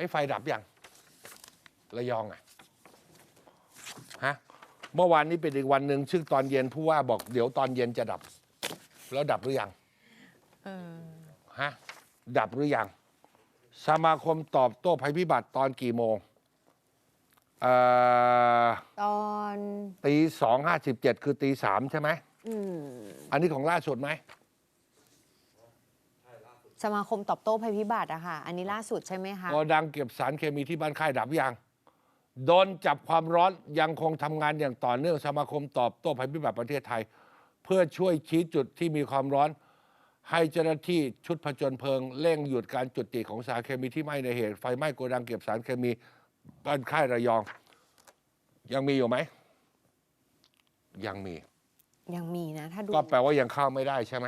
อ้ไฟดับยังระยองอะฮะเมื่อวานนี้เป็นอีกวันหนึ่งซึ่งตอนเย็นผู้ว่าบอกเดี๋ยวตอนเย็นจะดับ แล้วดับหรือยังเออฮะดับหรือยังสมาคมตอบโต้ภัยพิบัติตอนกี่โมงเอ่อตอนตีสองห้าสิบเจ็ดคือตีสามใช่ไหมอืมอันนี้ของล่าสุดไหม สมาคมตอบโต้ภัยพิบัติอะค่ะ อันนี้ล่าสุดใช่ไหมคะโกดังเก็บสารเคมีที่บ้านค่ายดับยังโดนจับความร้อนยังคงทำงานอย่างต่อเนื่องสมาคมตอบโต้ภัยพิบัติประเทศไทย เพื่อช่วยชี้จุดที่มีความร้อน ให้เจ้าหน้าที่ชุดผจญเพลิงเร่งหยุดการจุดติของสารเคมีที่ไหม้ในเหตุไฟไหม้โกดังเก็บสารเคมีบ้านค่ายระยอง ยังมีอยู่ไหมยังมี ยังมีนะ ถ้าดูก็แปลว่ายังเข้าไม่ได้ใช่ไหม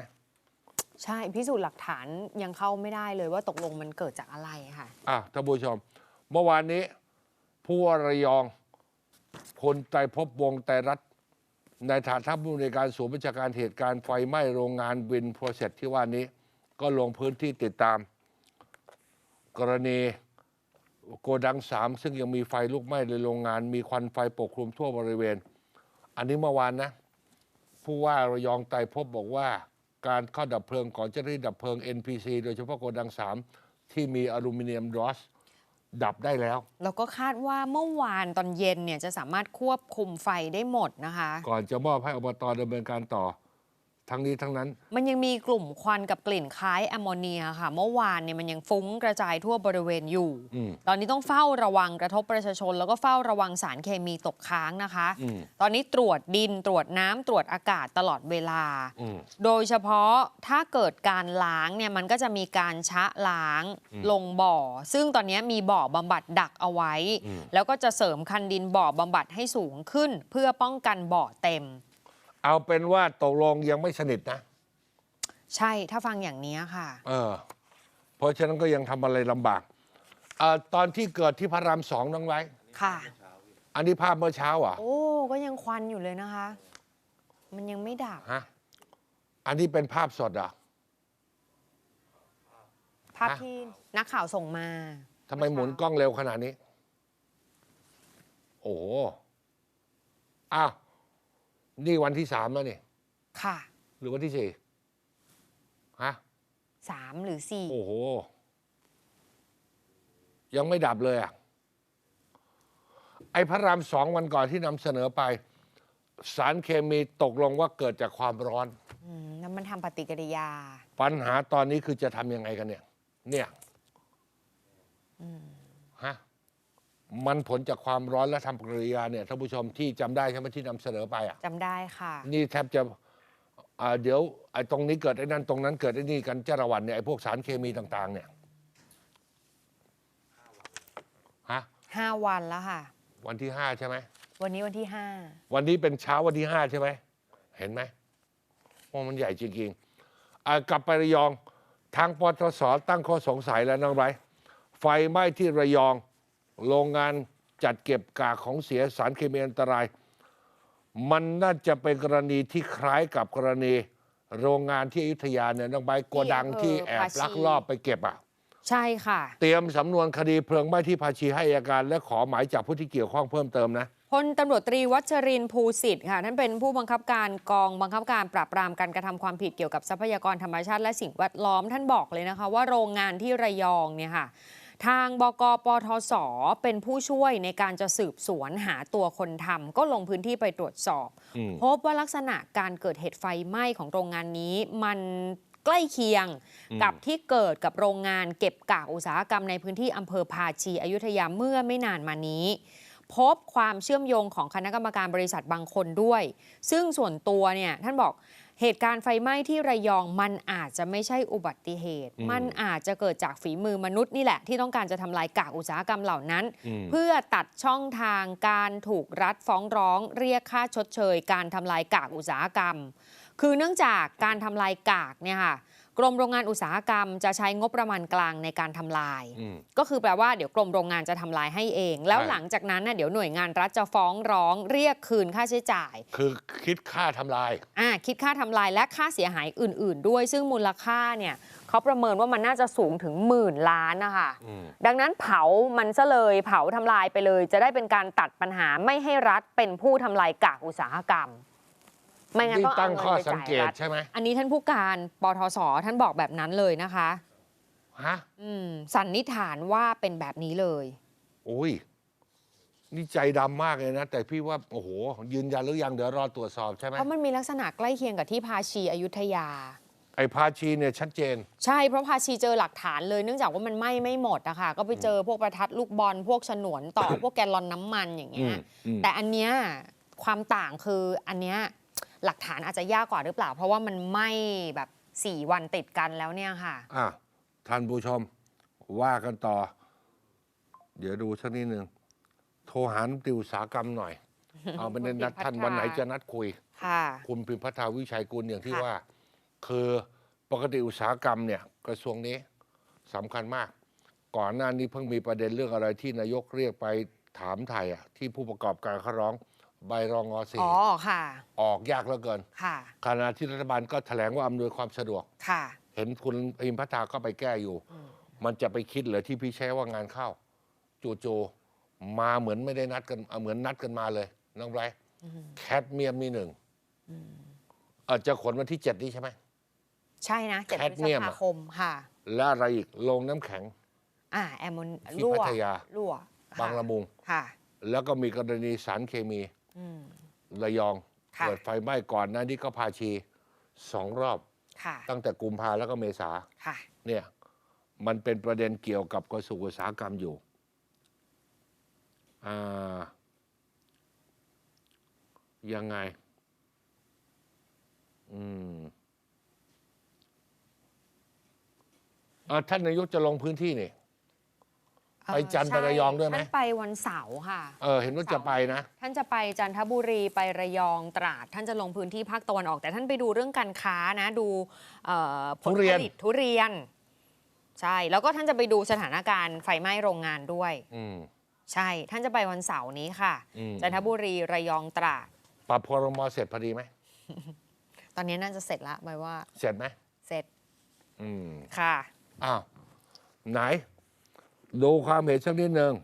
ใช่พิสูจน์หลักฐานยังเข้าไม่ได้เลยว่าตกลงมันเกิดจากอะไรค่ะ อะท่านผู้ชม เมื่อวานนี้ผู้ว่าระยองพลไตรภพวงไตรรัตน์ในฐานทัพผู้ในการศูนย์บัญชาการเหตุการณ์ไฟไหม้โรงงานวินโปรเซสที่ว่านี้ ก็ลงพื้นที่ติดตาม กรณีโกดังสามซึ่งยังมีไฟลุกไหม้ในโรงงาน มีควันไฟปกคลุมทั่วบริเวณ อันนี้เมื่อวานนะ ผู้ว่าระยองไตรภพบอกว่า การเข้าดับเพลิงของเจ้าหน้าที่ดับเพลิง NPC โดยเฉพาะโกดังสามที่มีอลูมิเนียมดรอสดับได้แล้ว แล้วก็คาดว่าเมื่อวานตอนเย็นเนี่ยจะสามารถควบคุมไฟได้หมดนะคะ ก่อนจะมอบให้อบตดำเนินการต่อ ทั้งนี้ทั้งนั้น มันยังมีกลุ่มควันกับกลิ่นคล้ายแอมโมเนียค่ะ เมื่อวานเนี่ยมันยังฟุ้งกระจายทั่วบริเวณอยู่อืมตอนนี้ต้องเฝ้าระวังกระทบประชาชน แล้วก็เฝ้าระวังสารเคมีตกค้างนะคะอืมตอนนี้ตรวจดินตรวจน้ำตรวจอากาศตลอดเวลาอืมโดยเฉพาะถ้าเกิดการล้างเนี่ยมันก็จะมีการชะล้างอืมลงบ่อ ซึ่งตอนนี้มีบ่อบำบัดดักเอาไว้อืมแล้วก็จะเสริมคันดินบ่อบำบัดให้สูงขึ้น เพื่อป้องกันบ่อเต็ม เอาเป็นว่าตกลงยังไม่สนิทนะ ใช่ถ้าฟังอย่างนี้ค่ะ เออ เพราะฉะนั้นก็ยังทำอะไรลำบากเอ่อตอนที่เกิดที่พระรามสองน้องไว้ ค่ะ อันนี้ภาพเมื่อเช้าเหรอะ โอ้ก็ยังควันอยู่เลยนะคะ มันยังไม่ดับฮะ อันนี้เป็นภาพสดเหรอะ ภาพฮะ ที่นักข่าวส่งมา ทำไมหมุนกล้องเร็วขนาดนี้ โอ้โหอ้าว นี่วันที่สามแล้วนี่ค่ะหรือวันที่สี่ฮะสามหรือสี่โอ้โห ยังไม่ดับเลยอะ ไอ้พระรามสองวันก่อนที่นำเสนอไป สารเคมีตกลงว่าเกิดจากความร้อน อืมแล้วมันทำปฏิกิริยา ปัญหาตอนนี้คือจะทำยังไงกันเนี่ย เนี่ยฮะ มันผลจากความร้อนและทำปฏิกิริยาเนี่ยท่านผู้ชมที่จำได้ใช่ไหมที่นำเสนอไปอะ จำได้ค่ะ นี่แทบจะอ่าเดี๋ยวไอ้ตรงนี้เกิดไอ้นั่นตรงนั้นเกิดไอ้นี่กันจ้าระวันเนี่ยไอ้พวกสารเคมีต่าง ๆ เนี่ยฮะห้าวันแล้วค่ะ วันที่ห้าใช่ไหม วันนี้วันที่ห้าวันนี้เป็นเช้าวันที่ห้าใช่ไหม เห็นไหมว่ามันใหญ่จริงๆอ่ากลับไประยอง ทางปตสตั้งข้อสงสัยแล้วน้องไบร์ทไฟไหม้ที่ระยอง โรงงานจัดเก็บกากของเสียสารเคมีอันตราย มันน่าจะเป็นกรณีที่คล้ายกับกรณี โรงงานที่อยุธยาเนี่ยน้องไบร์ทโกดังที่แอบลักลอบไปเก็บอะ ใช่ค่ะ เตรียมสำนวนคดีเพลิงไหม้ที่ภาชีให้อัยการ และขอหมายจับผู้ที่เกี่ยวข้องเพิ่มเติมนะ พลตำรวจตรีวัชรินทร์ภูสิทธิ์ค่ะท่านเป็นผู้บังคับการกองบังคับการปราบปรามการกระทำความผิดเกี่ยวกับทรัพยากรธรรมชาติและสิ่งแวดล้อมท่านบอกเลยนะคะ ว่าโรงงานที่ระยองเนี่ยค่ะ ทางบกปทศเป็นผู้ช่วยในการจะสืบสวนหาตัวคนทำก็ลงพื้นที่ไปตรวจสอบอืมพบว่าลักษณะการเกิดเหตุไฟไหม้ของโรงงานนี้มันใกล้เคียงกับที่เกิดกับโรงงานเก็บกากอุตสาหกรรมในพื้นที่อำเภอภาชีอยุธยาเมื่อไม่นานมานี้ พบความเชื่อมโยงของคณะกรรมการบริษัทบางคนด้วย ซึ่งส่วนตัวเนี่ยท่านบอก เหตุการณ์ไฟไหม้ที่ระยองมันอาจจะไม่ใช่อุบัติเหตุอืมมันอาจจะเกิดจากฝีมือมนุษย์นี่แหละ ที่ต้องการจะทำลายกากอุตสาหกรรมเหล่านั้นอืมเพื่อตัดช่องทางการถูกรัฐฟ้องร้อง เรียกค่าชดเชย การทำลายกากอุตสาหกรรม คือเนื่องจากการทำลายกากเนี่ยค่ะ กรมโรงงานอุตสาหกรรมจะใช้งบประมาณกลางในการทำลายอืมก็คือแปลว่าเดี๋ยวกรมโรงงานจะทำลายให้เอง แล้วใช่หลังจากนั้นน่ะเดี๋ยวหน่วยงานรัฐจะฟ้องร้องเรียกคืนค่าใช้จ่าย คือคิดค่าทำลายอ่าคิดค่าทำลายและค่าเสียหายอื่น ๆ ด้วย ซึ่งมูลค่าเนี่ยเขาประเมินว่ามันน่าจะสูงถึงหมื่นล้านนะคะอืมดังนั้นเผามันซะเลยเผาทำลายไปเลย จะได้เป็นการตัดปัญหาไม่ให้รัฐเป็นผู้ทำลายกากอุตสาหกรรม ไม่งั้นนี่ต้องตั้เอางเงิข้อนไปสังจ่ายเกตรัฐใช่ไหมอันนี้ท่านผู้การปทศท่านบอกแบบนั้นเลยนะคะ ฮะอืมสันนิษฐานว่าเป็นแบบนี้เลย โอ้ย นี่ใจดำมากเลยนะ แต่พี่ว่า โอ้โห ยืนยันหรือยังเดี๋ยวรอตรวจสอบใช่ไหมเพราะมันมีลักษณะใกล้เคียงกับที่ภาชีอยุธยา ไอ้พาชีเนี่ยชัดเจน ใช่เพราะภาชีเจอหลักฐานเลยเนื่องจากว่ามันไหม้ไม่หมดอะค่ะก็ไปเจอพวกประทัดลูกบอลพวกฉนวนต่อ พวกแกลลอนน้ำมันอย่างเงี้ย อืมอืม แต่อันเนี้ยความต่างคืออันเนี้ย หลักฐานอาจจะยากกว่าหรือเปล่า เพราะว่ามันไหม้แบบ4วันติดกันแล้วเนี่ยค่ะ อะท่านผู้ชม ว่ากันต่อ เดี๋ยวดูสักนิดหนึ่งโทรหาน้ำติวอุตสาหกรรมหน่อย เอาไปในนัดท่านวันไหนจะนัดคุย ค่ะ คุณพิมพัฒนาวิชัยกุลอย่างที่ค่ะ ว่า คือปกติอุตสาหกรรมเนี่ยกระทรวงนี้สำคัญมาก ก่อนหน้านี้เพิ่งมีประเด็นเรื่องอะไรที่นายกเรียกไปถามไทยอะที่ผู้ประกอบการเขาร้อง ใบรองงอสี่อ๋อค่ะ ออกยากเหลือเกินค่ะ ขณะที่รัฐบาลก็แถลงว่าอำนวยความสะดวก ค่ะ เห็นคุณพิมพัฒนาก็ไปแก้อยู่ มันจะไปคิดเหรอที่พี่แช้ว่างานเข้าจู่ๆมาเหมือนไม่ได้นัดกันเอาเหมือนนัดกันมาเลย น้องไบรท์แคดเมียมมีหนึ่งเออจะขนวันที่เจ็ดนี้ใช่ไหมใช่นะเจ็ดแคพดฤเมีษยมภาอะคมค่ะ และอะไรอีกลงน้ำแข็ง อ่า แอมโมนที่รั่วพัทยารั่วบางละมุงค่ะ แล้วก็มีกรณีสารเคมีอืม ระยองค่ะ เกิดไฟไหม้ก่อนหน้านี้ก็พาชีสองรอบ ค่ะ ตั้งแต่กุมภาแล้วก็เมษาค่ะ เนี่ยมันเป็นประเด็นเกี่ยวกับกระทรวงอุตสาหกรรมอยู่อ่ายังไง อืมเอ่อท่านนายกจะลงพื้นที่นี่ ไปจันทร์ไประยองด้วยไหม ท่านไปวันเสาร์ค่ะ เออเห็นว่าจะไปนะ ท่านจะไปจันทบุรีไประยองตราด ท่านจะลงพื้นที่ภาคตะวันออก แต่ท่านไปดูเรื่องการค้านะดูเอ่อผลทุเรีผยนลิตทุเรียน ใช่ แล้วก็ท่านจะไปดูสถานการณ์ไฟไหม้โรงงานด้วย อืมใช่ ท่านจะไปวันเสาร์นี้ค่ะ อืมจันทบุรีระยองตราด ปรับพรมเสร็จพอดีไหมตอนนี้น่าจะเสร็จละหมายว่าเสร็จไหมเสร็จอืมค่ะ อ้าวไหน ดูความเห็นสักนิดหนึ่ง